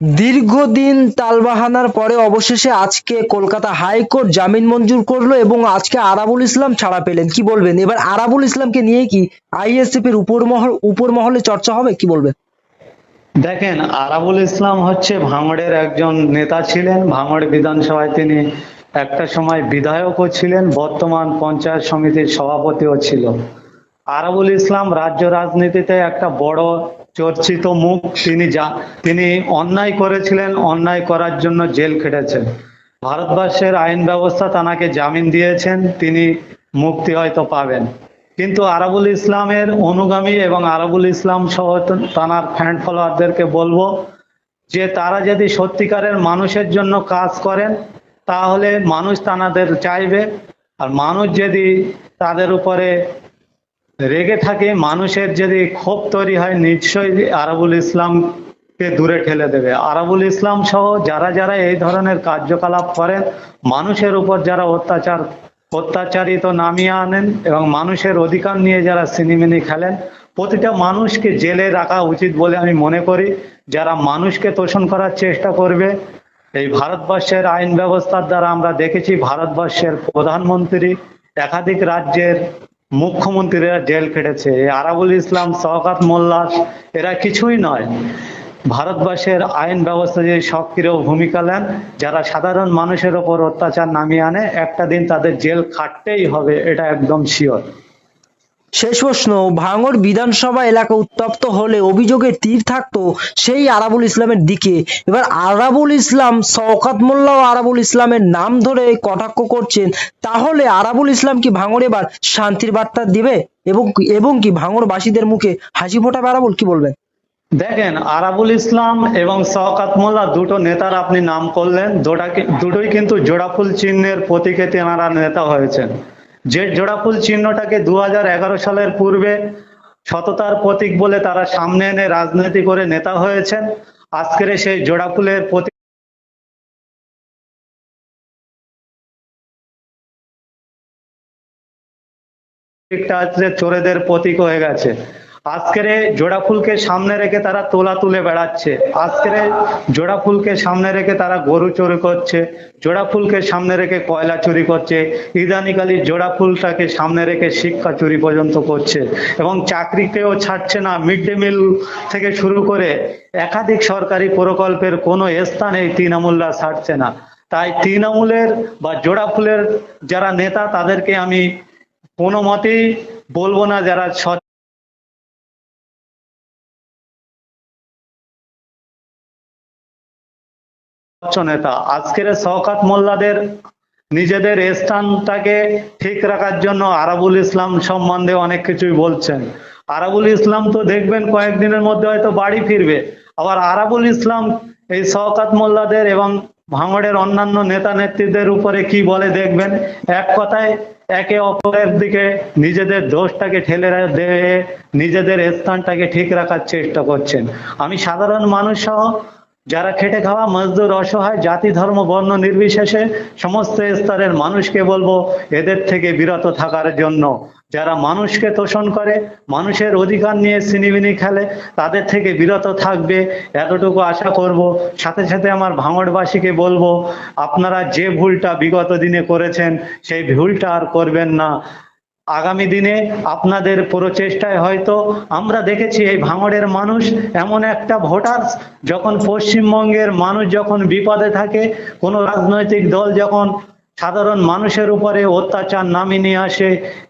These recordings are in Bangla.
দীর্ঘদিন টালবাহানার পরে অবশেষে আজকে কলকাতা হাইকোর্ট জামিন মঞ্জুর করল এবং আজকে আরাবুল ইসলাম ছাড়া পেলেন। কি বলবেন? এবার আরাবুল ইসলামকে নিয়ে কি আইএসএফ এর উপর মহল উপর মহলে চর্চা হবে? কি বলবেন? দেখেন, আরাবুল ইসলাম হচ্ছে ভাঙড়ের একজন নেতা ছিলেন। ভাঙড় বিধানসভায় তিনি একটা সময় বিধায়কও ছিলেন, বর্তমান পঞ্চায়েত সমিতির সভাপতিও ছিল। আরাবুল ইসলাম রাজ্য রাজনীতিতে একটা বড় চর্চিত মুখ, তিনি যা, তিনি অন্যায় করেছিলেন, অন্যায় করার জন্য জেল খেটেছেন। ভারতবর্ষের আইন ব্যবস্থা তানাকে জামিন দিয়েছেন, তিনি মুক্তি হয়তো পাবেন। কিন্তু আরাবুল ইসলামের অনুগামী এবং আরাবুল ইসলাম সহ তানার ফ্যান ফলোয়ারদেরকে বলব, যে তারা যদি সত্যিকারের মানুষের জন্য কাজ করেন, তাহলে মানুষ তানাদের চাইবে। আর মানুষ যদি তাদের উপরে রেগে থাকে, মানুষের যদি ক্ষোভ তৈরি হয়, নিশ্চয়ই আরাবুল ইসলামকে দূরে ঠেলে দেবে। আরাবুল ইসলাম সহ যারা যারা এই ধরনের কার্যকলাপ করেন, মানুষের উপর যারা অত্যাচার, অত্যাচারিত নামিয়ে আনেন এবং মানুষের অধিকার নিয়ে যারা সিনেমিনি খেলেন, প্রতিটা মানুষকে জেলে রাখা উচিত বলে আমি মনে করি। যারা মানুষকে তোষণ করার চেষ্টা করবে, এই ভারতবর্ষের আইন ব্যবস্থার দ্বারা আমরা দেখেছি, ভারতবর্ষের প্রধানমন্ত্রী একাধিক রাজ্যের মুখ্যমন্ত্রীরা জেল এই আরাবুল ইসলাম শওকাত মোল্লা, এরা কিছুই নয়। ভারতবর্ষের আইন ব্যবস্থা যে সক্রিয় ভূমিকা নেন, যারা সাধারণ মানুষের ওপর অত্যাচার নামিয়ে আনে, একটা দিন তাদের জেল খাটতেই হবে, এটা একদম শিওর শেষ প্রশ্ন, ভাঙড় বিধানসভা এলাকা উত্তপ্ত হলে অভিযোগের তীর থাকতো সেই আরাবুল ইসলামের দিকে। এবার আরাবুল ইসলাম, শওকাত মোল্লা ও আরাবুল ইসলামের নাম ধরে কটাক্ষ করছেন, তাহলে আরাবুল ইসলাম কি ভাঙড় এবার শান্তির বার্তা দিবে এবং এবং কি ভাঙড়বাসীদের মুখে হাসি ফোটাবে আরাবুল, কি বলবেন? দেখেন, আরাবুল ইসলাম এবং শওকাত মোল্লা দুটো নেতার আপনি নাম করলেন দুটা কি- দুটোই কিন্তু জোড়াফুল চিহ্নের প্রতীকে তেনারা নেতা হয়েছেন। যে জোড়াফুল চিহ্নটাকে দু হাজার এগারো সালের পূর্বে সততার প্রতীক বলে তারা সামনে এনে রাজনীতি করে নেতা হয়েছেন। আজকের সেই জোড়াফুলের প্রতীক প্রতীকটা চোরেদের প্রতীক হয়ে গেছে। আজকের জোড়া ফুলকে সামনে রেখে তারা তোলা তুলে বেড়াচ্ছে। আজকের জোড়া ফুলকে সামনে রেখে তারা গরু চুরি করছে, জোড়া ফুলকে সামনে রেখে কয়লা চুরি করছে, ইদানিকালি জোড়া ফুলটাকে সামনে রেখে শিক্ষা চুরি পর্যন্ত করছে এবং চাকরিকেও ছাড়ছে না। মিড ডে মিল থেকে শুরু করে একাধিক সরকারি প্রকল্পের কোনো স্থানে এই তৃণমূলরা ছাড়ছে না। তাই তৃণমূলের বা জোড়া ফুলের যারা নেতা, তাদেরকে আমি কোনো মতেই বলব না, যারা সৎ নেতা। আজকের শওকাত মোল্লাদের নিজেদের স্থানটাকে ঠিক রাখার জন্য আরাবুল ইসলাম সম্বন্ধে অনেক কিছুই বলছেন। আরাবুল ইসলাম তো দেখবেন কয়েকদিনের মধ্যে হয়তো বাড়ি ফিরবে। আবার আরাবুল ইসলাম এই শওকাত মোল্লাদের এবং ভাঙড়ের অন্যান্য নেতা নেত্রীদের উপরে কি বলে দেখবেন? এক কথায়, একে অপরের দিকে নিজেদের দোষটাকে ঠেলে দিয়ে নিজেদের স্থানটাকে ঠিক রাখার চেষ্টা করছেন। আমি সাধারণ মানুষ সহ যারা খেটে খাওয়া, মজদুর, অসহায়, জাতি, ধর্ম, বর্ণ, নির্বিশেষে সমস্ত স্তরের মানুষকে বলব, এদের থেকে বিরত থাকার জন্য। যারা মানুষকে তোষণ করে, মানুষের অধিকার নিয়ে সিনিবিনি খেলে, তাদের থেকে বিরত থাকবে এতটুকু আশা করব। সাথে সাথে আমার ভাঙড়বাসীকে বলব, আপনারা যে ভুলটা বিগত দিনে করেছেন, সেই ভুলটা আর করবেন না। আগামী দিনে আপনাদের প্রচেষ্টায় হয়তো আমরা দেখেছি এই ভাঙড়ের মানুষ এমন একটা ভোটার, যখন পশ্চিমবঙ্গের মানুষ যখন বিপদে থাকে, কোনো রাজনৈতিক দল যখন সাধারণ মানুষের উপরে অত্যাচার নামিয়ে নিয়ে আসে,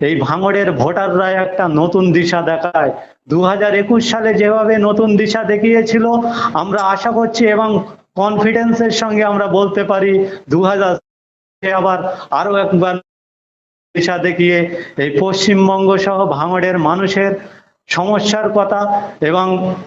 এই ভাঙড়ের ভোটাররা একটা নতুন দিশা দেখায়। দু হাজার একুশ সালে যেভাবে নতুন দিশা দেখিয়েছিল, আমরা আশা করছি এবং কনফিডেন্সের সঙ্গে আমরা বলতে পারি দু হাজার আবার আরও একবার দিশা দেখিয়ে এই পশ্চিমবঙ্গ সহ ভাঙড়ের মানুষের সমস্যার কথা এবং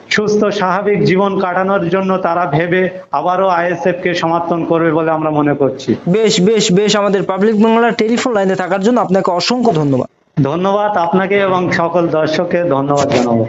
সুস্থ স্বাভাবিক জীবন কাটানোর জন্য তারা ভেবে আবারও আইএসএফ কে সমর্থন করবে বলে আমরা মনে করছি। বেশ বেশ বেশ আমাদের পাবলিক বাংলার টেলিফোন লাইনে থাকার জন্য আপনাকে অসংখ্য ধন্যবাদ। ধন্যবাদ আপনাকে এবং সকল দর্শককে ধন্যবাদ জানাব।